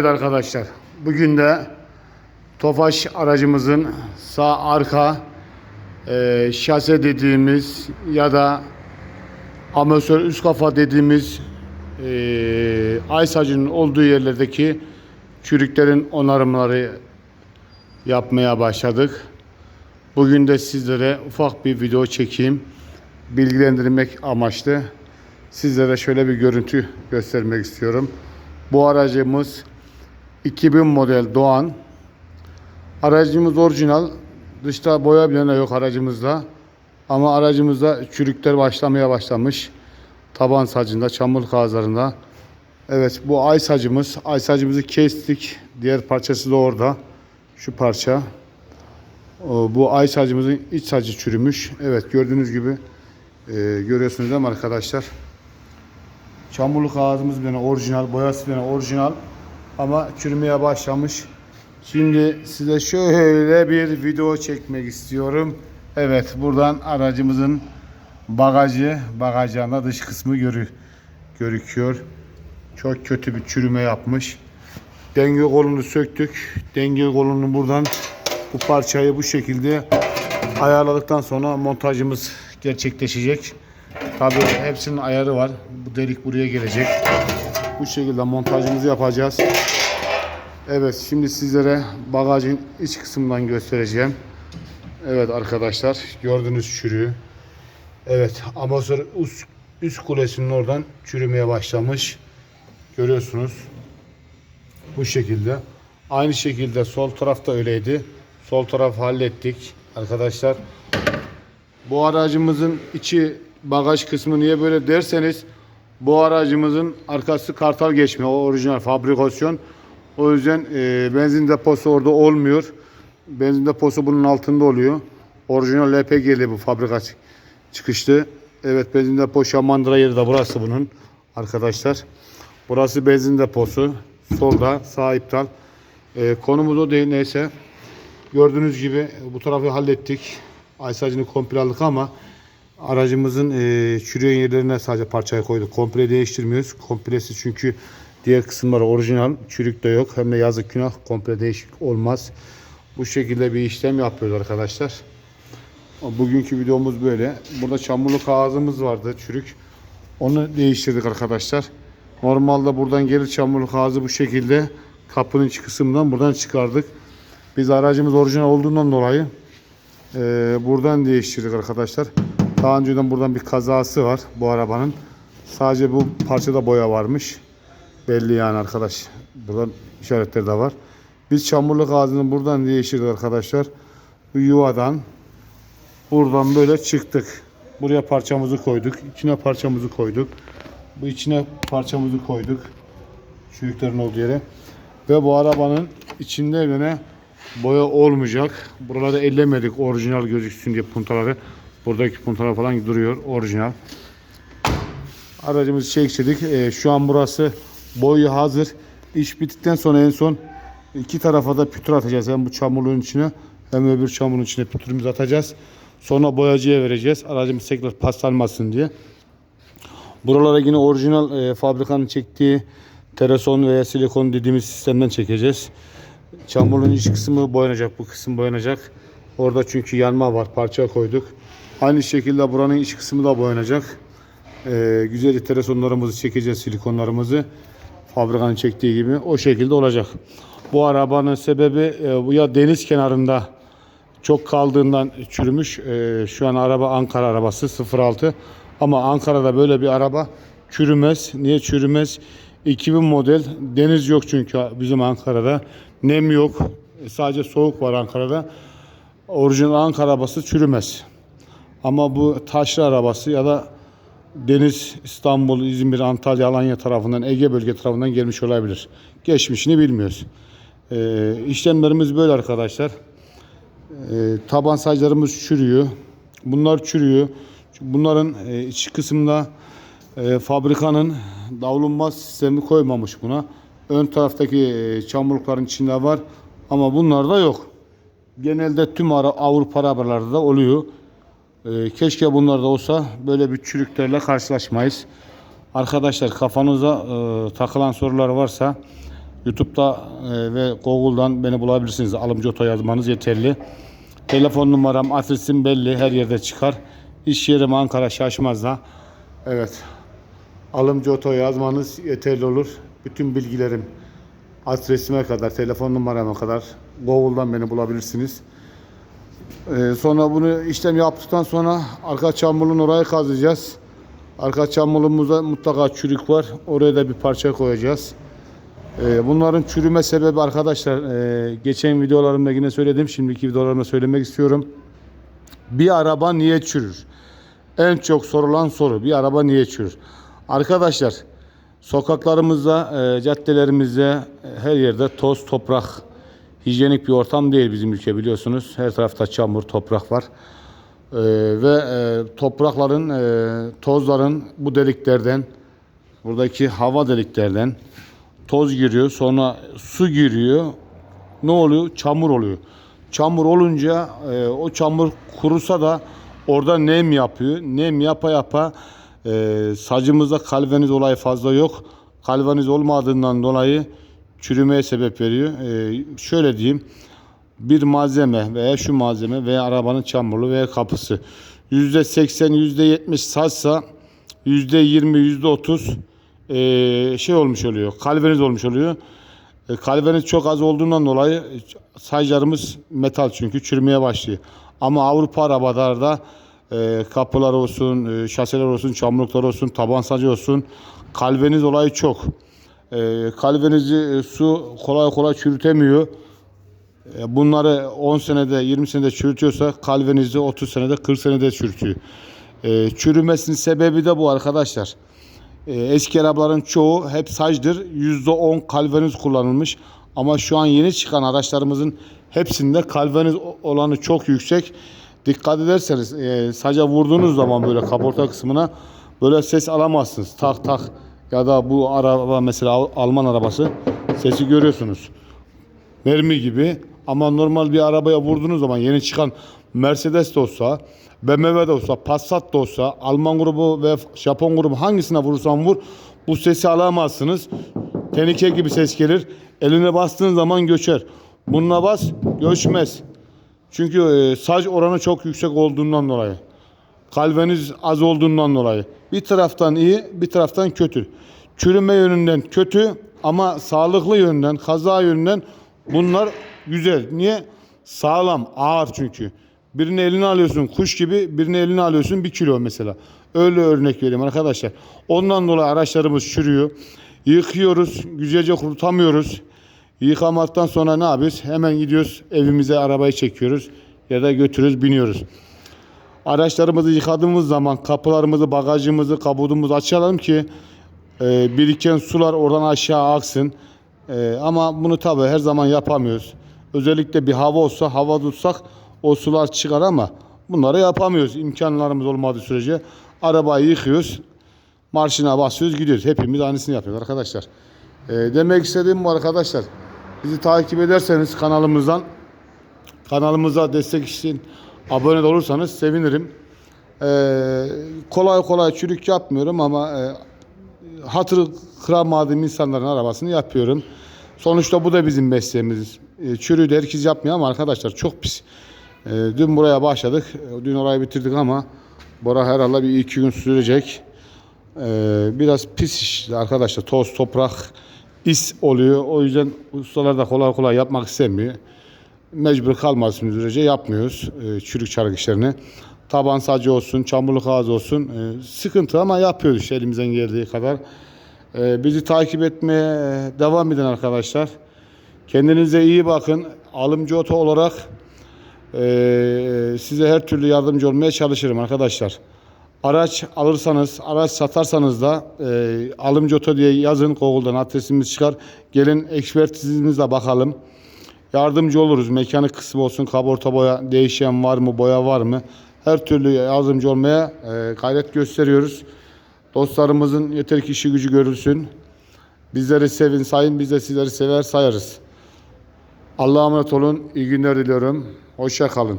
Evet arkadaşlar, bugün de Tofaş aracımızın sağ arka e, şase dediğimiz ya da amatör üst kafa dediğimiz e, ay sacının olduğu yerlerdeki çürüklerin onarımları yapmaya başladık. Bugün de sizlere ufak bir video çekeyim. Bilgilendirmek amaçlı. Sizlere şöyle bir görüntü göstermek istiyorum. Bu aracımız 2000 model Doğan. Aracımız orijinal. Dışta boya bile yok aracımızda. Ama aracımızda çürükler başlamaya başlamış. Taban sacında, çamur kağızlarında. Evet bu ay sacımız. Ay sacımızı kestik. Diğer parçası da orada. Şu parça. Bu ay sacımızın iç sacı çürümüş. Evet gördüğünüz gibi e, görüyorsunuz değil mi arkadaşlar? Çamurluk ağzımız bile orijinal, boyası bile orijinal ama çürümeye başlamış. Şimdi size şöyle bir video çekmek istiyorum. Evet buradan aracımızın bagajı, bagajında dış kısmı görü, görüküyor. Çok kötü bir çürüme yapmış. Denge kolunu söktük. Denge kolunu buradan bu parçayı bu şekilde ayarladıktan sonra montajımız gerçekleşecek. Tabii hepsinin ayarı var. Bu delik buraya gelecek. Bu şekilde montajımızı yapacağız. Evet şimdi sizlere bagajın iç kısmından göstereceğim. Evet arkadaşlar gördüğünüz çürüğü. Evet amasör üst, üst kulesinin oradan çürümeye başlamış. Görüyorsunuz. Bu şekilde. Aynı şekilde sol tarafta öyleydi. Sol tarafı hallettik arkadaşlar. Bu aracımızın içi bagaj kısmı niye böyle derseniz bu aracımızın arkası kartal geçmiyor. O orijinal fabrikasyon. O yüzden e, benzin deposu orada olmuyor. Benzin deposu bunun altında oluyor. Orijinal LPG'li bu fabrika çı- çıkışlı. Evet benzin depo Şamandıra yeri de burası bunun arkadaşlar. Burası benzin deposu. Solda sağ iptal. E, konumuz o değil neyse. Gördüğünüz gibi bu tarafı hallettik. Aysacını komple aldık ama aracımızın e, çürüyen yerlerine sadece parçayı koyduk. Komple değiştirmiyoruz. Komplesi çünkü diğer kısımları orijinal. Çürük de yok. Hem de yazık günah komple değişik olmaz. Bu şekilde bir işlem yapıyoruz arkadaşlar. Bugünkü videomuz böyle. Burada çamurluk ağzımız vardı çürük. Onu değiştirdik arkadaşlar. Normalde buradan gelir çamurluk ağzı bu şekilde kapının iç buradan çıkardık. Biz aracımız orijinal olduğundan dolayı e, buradan değiştirdik arkadaşlar. Daha önceden buradan bir kazası var bu arabanın. Sadece bu parçada boya varmış. Belli yani arkadaş. Buradan işaretleri de var. Biz çamurluk ağzını buradan değiştirdik arkadaşlar. Bu yuvadan buradan böyle çıktık. Buraya parçamızı koyduk. İçine parçamızı koyduk. Bu içine parçamızı koyduk. Çürüklerin olduğu yere. Ve bu arabanın içinde yine boya olmayacak. Buralarda ellemedik orijinal gözüksün diye puntaları. Buradaki puntalar falan duruyor orijinal. Aracımızı çektirdik. Ee, şu an burası boyu hazır. İş bittikten sonra en son iki tarafa da pütür atacağız. Hem bu çamurluğun içine hem öbür çamurun içine pütürümüzü atacağız. Sonra boyacıya vereceğiz. Aracımız tekrar paslanmasın diye. Buralara yine orijinal e, fabrikanın çektiği tereson veya silikon dediğimiz sistemden çekeceğiz. Çamurun iç kısmı boyanacak. Bu kısım boyanacak. Orada çünkü yanma var. Parça koyduk. Aynı şekilde buranın iç kısmı da boyanacak. Ee, güzel teresonlarımızı çekeceğiz. Silikonlarımızı. Fabrikanın çektiği gibi. O şekilde olacak. Bu arabanın sebebi e, bu ya deniz kenarında çok kaldığından çürümüş. Ee, şu an araba Ankara arabası 06. Ama Ankara'da böyle bir araba çürümez. Niye çürümez? 2000 model. Deniz yok çünkü bizim Ankara'da. Nem yok. E, Sadece soğuk var Ankara'da. Orijinal Ankara arabası çürümez. Ama bu taşlı arabası ya da Deniz İstanbul, İzmir, Antalya, Alanya tarafından, Ege bölge tarafından gelmiş olabilir. Geçmişini bilmiyoruz. Ee, işlemlerimiz böyle arkadaşlar. Ee, taban saclarımız çürüyor. Bunlar çürüyor. Bunların e, iç kısmında e, fabrikanın davulunmaz sistemi koymamış buna. Ön taraftaki e, çamurlukların içinde var ama bunlarda yok. Genelde tüm Avrupa arabalarda da oluyor. E, keşke bunlarda olsa böyle bir çürüklerle karşılaşmayız. Arkadaşlar kafanıza e, takılan sorular varsa YouTube'da e, ve Google'dan beni bulabilirsiniz. Alımcı Oto yazmanız yeterli. Telefon numaram, adresim belli. Her yerde çıkar. İş yerim Ankara Şaşmaz'da. Evet. Alımcı Oto yazmanız yeterli olur. Bütün bilgilerim adresime kadar, telefon numarama kadar Google'dan beni bulabilirsiniz. Ee, sonra bunu işlem yaptıktan sonra arka çamurluğun orayı kazıyacağız. Arka çamurluğumuzda mutlaka çürük var. Oraya da bir parça koyacağız. Ee, bunların çürüme sebebi arkadaşlar e, geçen videolarımda yine söyledim. Şimdiki videolarımda söylemek istiyorum. Bir araba niye çürür? En çok sorulan soru. Bir araba niye çürür? Arkadaşlar sokaklarımızda, e, caddelerimizde e, her yerde toz, toprak, hijyenik bir ortam değil bizim ülke biliyorsunuz. Her tarafta çamur, toprak var. E, ve e, toprakların, e, tozların bu deliklerden, buradaki hava deliklerden toz giriyor, sonra su giriyor. Ne oluyor? Çamur oluyor. Çamur olunca e, o çamur kurusa da orada nem yapıyor. Nem yapa yapa e, sacımızda kalveniz olayı fazla yok. Kalveniz olmadığından dolayı çürümeye sebep veriyor. E, şöyle diyeyim. Bir malzeme veya şu malzeme veya arabanın çamurlu veya kapısı %80 %70 saçsa %20 %30 e, şey olmuş oluyor. Kalveniz olmuş oluyor. E, kalveniz çok az olduğundan dolayı sayılarımız metal çünkü çürümeye başlıyor. Ama Avrupa arabalarda e, kapılar olsun, e, şaseler olsun, çamurluklar olsun, taban sacı olsun kalveniz olayı çok. E, e, su kolay kolay çürütemiyor. E, Bunları 10 senede 20 senede çürütüyorsa kalvenizi 30 senede 40 senede çürütüyor. E, çürümesinin sebebi de bu arkadaşlar. Eski arabaların çoğu hep sacdır. %10 kalveniz kullanılmış. Ama şu an yeni çıkan araçlarımızın hepsinde kalveniz olanı çok yüksek. Dikkat ederseniz e, saca vurduğunuz zaman böyle kaporta kısmına böyle ses alamazsınız. Tak tak ya da bu araba mesela Al- Alman arabası sesi görüyorsunuz mermi gibi ama normal bir arabaya vurduğunuz zaman yeni çıkan Mercedes de olsa, BMW de olsa, Passat da olsa, Alman grubu ve Japon grubu hangisine vurursan vur bu sesi alamazsınız. Tenike gibi ses gelir. Eline bastığın zaman göçer. Bununla bas göçmez. Çünkü e, sac oranı çok yüksek olduğundan dolayı. Kalveniz az olduğundan dolayı. Bir taraftan iyi, bir taraftan kötü. Çürüme yönünden kötü ama sağlıklı yönden, kaza yönünden bunlar güzel. Niye? Sağlam, ağır çünkü. Birini eline alıyorsun kuş gibi, birini eline alıyorsun bir kilo mesela. Öyle örnek vereyim arkadaşlar. Ondan dolayı araçlarımız çürüyor. Yıkıyoruz, güzelce kurutamıyoruz. Yıkamaktan sonra ne yapıyoruz? Hemen gidiyoruz evimize arabayı çekiyoruz ya da götürüyoruz, biniyoruz. Araçlarımızı yıkadığımız zaman kapılarımızı, bagajımızı, kabudumuzu açalım ki e, biriken sular oradan aşağı aksın. E, ama bunu tabii her zaman yapamıyoruz. Özellikle bir hava olsa, hava tutsak o sular çıkar ama bunları yapamıyoruz. İmkanlarımız olmadığı sürece arabayı yıkıyoruz, marşına basıyoruz, gidiyoruz. Hepimiz aynısını yapıyoruz arkadaşlar. E, demek istediğim bu arkadaşlar. Bizi takip ederseniz kanalımızdan kanalımıza destek için abone olursanız sevinirim. Ee, kolay kolay çürük yapmıyorum ama e, hatırı kıramadığım insanların arabasını yapıyorum. Sonuçta bu da bizim mesleğimiz. E, çürüğü de herkes yapmıyor ama arkadaşlar çok pis. E, dün buraya başladık. E, Dün orayı bitirdik ama bura herhalde bir iki gün sürecek. E, biraz pis işte arkadaşlar. Toz, toprak, is oluyor. O yüzden ustalar da kolay kolay yapmak istemiyor mecbur kalmasın sürece yapmıyoruz e, çürük çarık işlerini. Taban sacı olsun, çamurluk ağzı olsun e, sıkıntı ama yapıyoruz işte elimizden geldiği kadar. E, bizi takip etmeye devam edin arkadaşlar. Kendinize iyi bakın. Alımcı oto olarak e, size her türlü yardımcı olmaya çalışırım arkadaşlar. Araç alırsanız, araç satarsanız da e, alımcı oto diye yazın Google'dan adresimiz çıkar. Gelin ekspertizimizle bakalım. Yardımcı oluruz. Mekanik kısmı olsun, kaborta boya, değişen var mı, boya var mı? Her türlü yardımcı olmaya e, gayret gösteriyoruz. Dostlarımızın yeter ki işi gücü görülsün. Bizleri sevin, sayın. Biz de sizleri sever sayarız. Allah'a emanet olun. İyi günler diliyorum. Hoşça kalın.